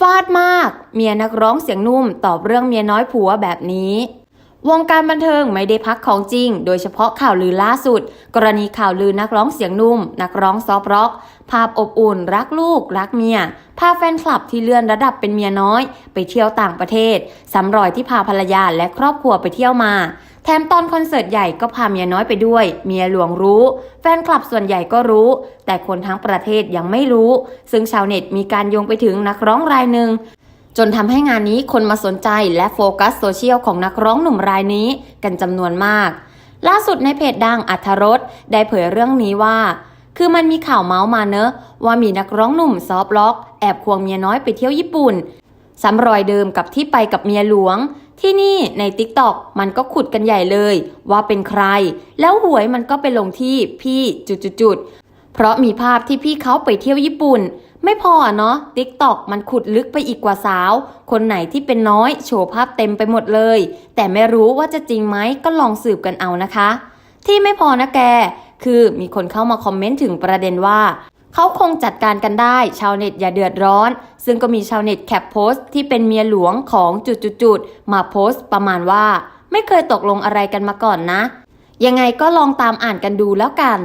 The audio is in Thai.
ฟาดมาก เมียนักร้องเสียงนุ่มตอบเรื่องเมียน้อยผัวแบบนี้ วงการบันเทิงไม่ได้พักของจริง โดยเฉพาะข่าวลือล่าสุด กรณีข่าวลือนักร้องเสียงนุ่ม นักร้องซอฟต์ร็อก ภาพอบอุ่น รักลูก รักเมียพาแฟนคลับที่เลื่อนระดับเป็นเมียน้อย ไปเที่ยวต่างประเทศสำรอยที่พาภรรยาและครอบครัวไปเที่ยวมา ถมตอนคอนเสิร์ตใหญ่ก็พาเมียน้อยไปด้วย เมียหลวงรู้ แฟนคลับส่วนใหญ่ก็รู้ แต่คนทั้งประเทศยังไม่รู้ ซึ่งชาวเน็ตมีการโยงไปถึงนักร้องรายหนึ่งจนทำให้งานนี้คนมาสนใจและโฟกัสโซเชียลของนักร้องหนุ่มรายนี้กันจำนวนมาก ล่าสุดในเพจดังอัธรสได้เผยเรื่องนี้ว่า คือมันมีข่าวเมาส์มาเนอะว่ามีนักร้องหนุ่มซอฟล็อก แอบควงเมียน้อยไปเที่ยวญี่ปุ่นซ้ำรอยเดิมกับที่ไปกับเมียหลวง ที่นี่ใน t ิ k t o k มันก็ขุดกันใหญ่เลย ว่าเป็นใคร แล้วหวยมันก็ไปลงที่พี่จุดๆเพราะมีภาพที่พี่เขาไปเที่ยวญี่ปุ่น ไม่พอเนาะ t ิ k t o k มันขุดลึกไปอีกกว่าสาว คนไหนที่เป็นน้อยโชว์ภาพเต็มไปหมดเลย แต่ไม่รู้ว่าจะจริงไหมก็ลองสืบกันเอานะคะ ที่ไม่พอนะแกคือมีคนเข้ามาคอมเมนต์ถึงประเด็นว่า เขาคงจัดการกันได้ชาวเน็ตอย่าเดือดร้อน ซึ่งก็มีชาวเน็ตแคปโพสต์ที่เป็นเมียหลวงของจุดๆมาโพสต์ประมาณว่า ไม่เคยตกลงอะไรกันมาก่อนนะ ยังไงก็ลองตามอ่านกันดูแล้วกัน